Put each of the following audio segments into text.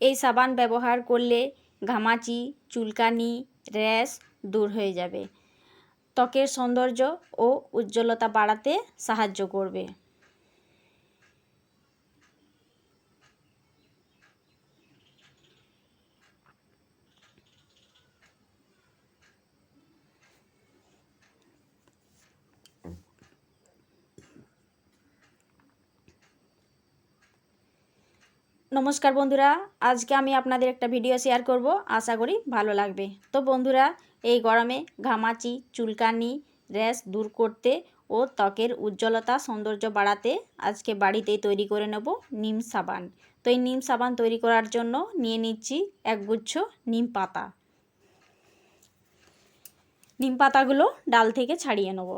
এই সাবান ব্যবহার করলে ঘামাচি, চুলকানি, র্যাশ দূর হয়ে যাবে। ত্বকের সৌন্দর্য ও উজ্জ্বলতা বাড়াতে সাহায্য করবে। নমস্কার বন্ধুরা, আজকে আমি আপনাদের একটা ভিডিও শেয়ার করব, আশা করি ভালো লাগবে। তো বন্ধুরা, এই গরমে ঘামাচি, চুলকানি, র্যাশ দূর করতে ও ত্বকের উজ্জ্বলতা, সৌন্দর্য বাড়াতে আজকে বাড়িতেই তৈরি করে নেব নিম সাবান। তো এই নিম সাবান তৈরি করার জন্য নিয়ে নিচ্ছি একগুচ্ছ নিম পাতা। নিম পাতাগুলো ডাল থেকে ছাড়িয়ে নেব।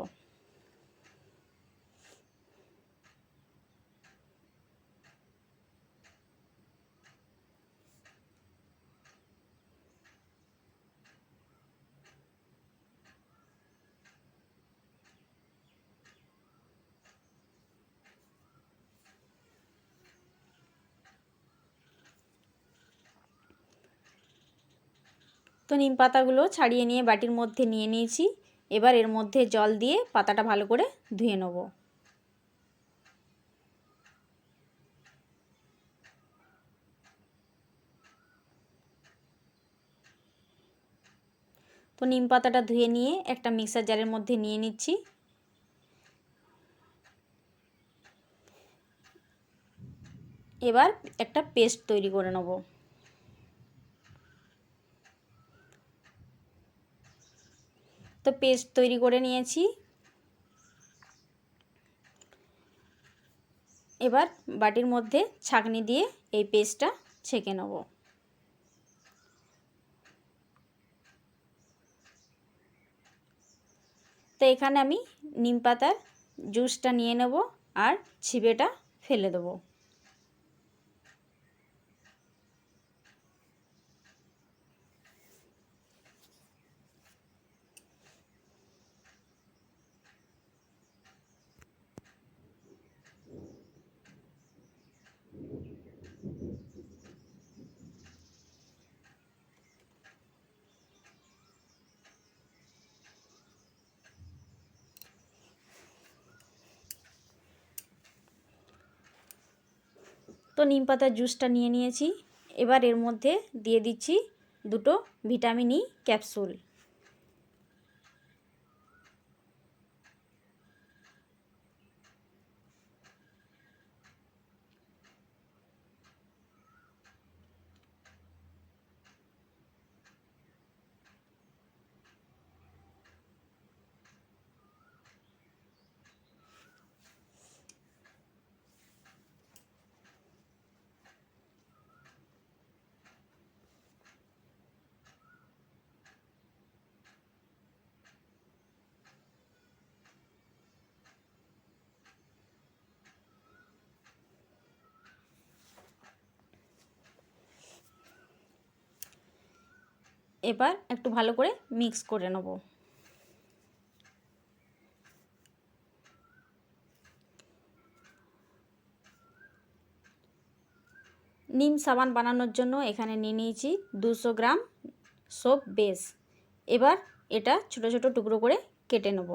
তো নিম পাতাগুলো ছাড়িয়ে নিয়ে বাটির মধ্যে নিয়ে নিয়েছি। এবার এর মধ্যে জল দিয়ে পাতাটা ভালো করে ধুয়ে নেব। তো নিম পাতাটা ধুয়ে নিয়ে একটা মিক্সার জারের মধ্যে নিয়ে নিচ্ছি। এবার একটা পেস্ট তৈরি করে নেব। তো পেস্ট তৈরি করে নিয়েছি। এবার বাটির মধ্যে ছাঁকনি দিয়ে এই পেস্টটা ছেঁকে নেব। তো এখানে আমি নিম পাতার জুসটা নিয়ে নেব আর ছিবেটা ফেলে দেবো। তো নিম পাতার জুসটা নিয়ে নিয়েছি। এবার এর মধ্যে দিয়ে দিচ্ছি দুটো ভিটামিন ই ক্যাপসুল এবার একটু ভালো করে মিক্স করে নেব। নিম সাবান বানানোর জন্য এখানে নিয়ে নিয়েছি দুশো গ্রাম সোপ বেস এবার এটা ছোট ছোট টুকরো করে কেটে নেব।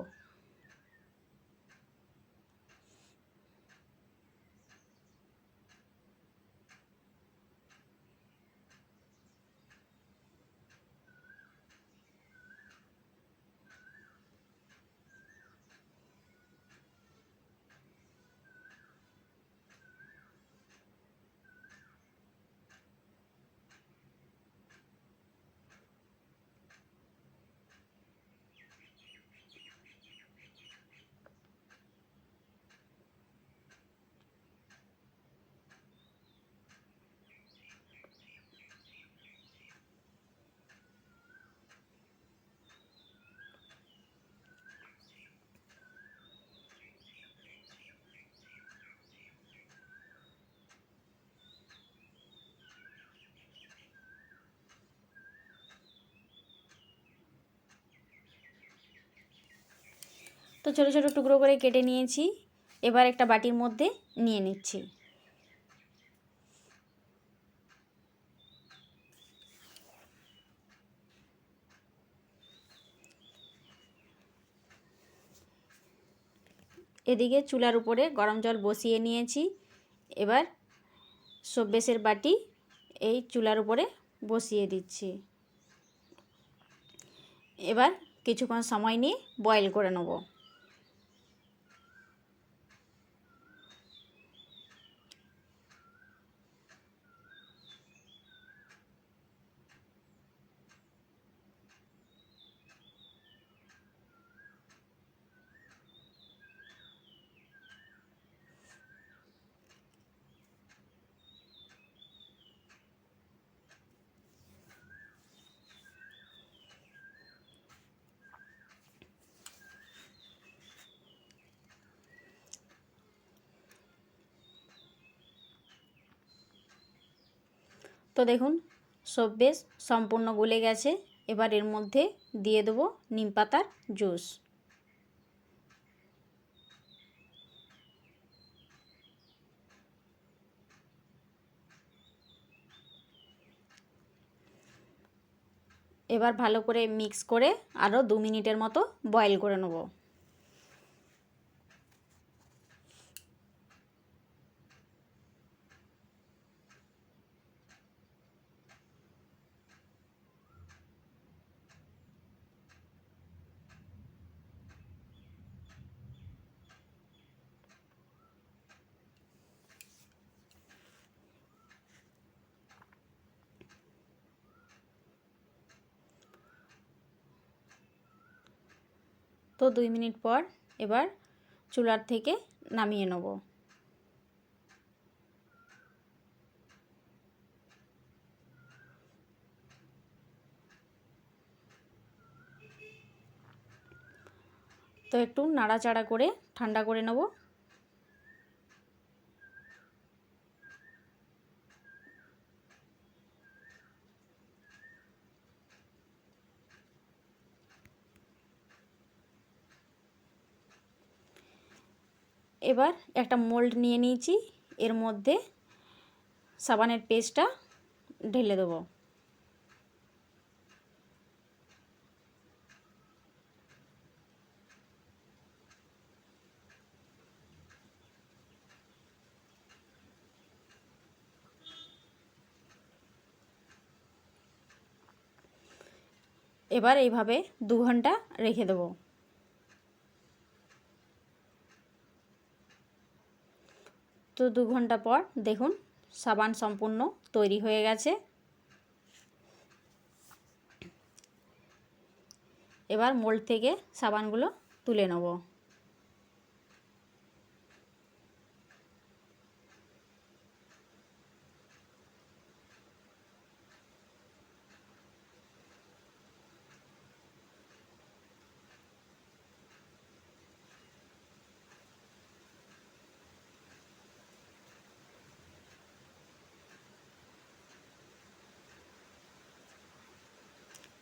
তো ছোটো ছোটো টুকরো করে কেটে নিয়েছি। এবার একটা বাটির মধ্যে নিয়ে নিচ্ছি। এদিকে চুলার উপরে গরম জল বসিয়ে নিয়েছি। এবার সব্যেসের বাটি এই চুলার উপরে বসিয়ে দিচ্ছি। এবার কিছুক্ষণ সময় নিয়ে বয়েল করে নেব। তো দেখুন, সব বেশ সম্পূর্ণ গলে গেছে। এবার এর মধ্যে দিয়ে দেবো নিম পাতার জুস। এবার ভালো করে মিক্স করে আরও দু মিনিটের মতো বয়েল করে নেব। তো দুই মিনিট পর এবার চুলার থেকে নামিয়ে নেব। তো একটু নাড়াচাড়া করে ঠান্ডা করে নেব। এবার একটা মোল্ড নিয়ে নিয়েছি। এর মধ্যে সাবানের পেস্টটা ঢেলে দেবো। এবার এইভাবে দু ঘণ্টা রেখে দেবো। তো দু ঘণ্টা পর দেখুন সাবান সম্পূর্ণ তৈরি হয়ে গেছে। এবার মোল্ড থেকে সাবানগুলো তুলে নেব।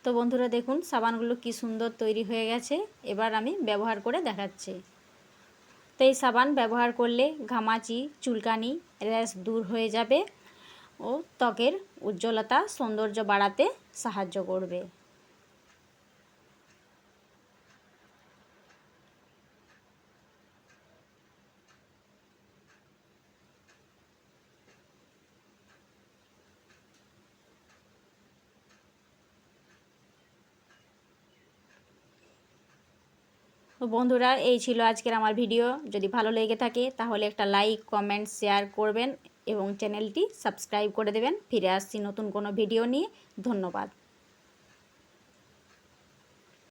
তো বন্ধুরা দেখুন, সাবানগুলো কি সুন্দর তৈরি হয়ে গেছে। এবার আমি ব্যবহার করে দেখাচ্ছি। তো এই সাবান ব্যবহার করলে ঘামাচি, চুলকানি, র্যাশ দূর হয়ে যাবে ও ত্বকের উজ্জ্বলতা, সৌন্দর্য বাড়াতে সাহায্য করবে। তো বন্ধুরা, এই ছিল আজকের আমার ভিডিও। যদি ভালো লেগে থাকে, তাহলে একটা লাইক, কমেন্ট, শেয়ার করবেন এবং চ্যানেলটি সাবস্ক্রাইব করে দেবেন। ফিরে আসছি নতুন কোনো ভিডিও নিয়ে। ধন্যবাদ।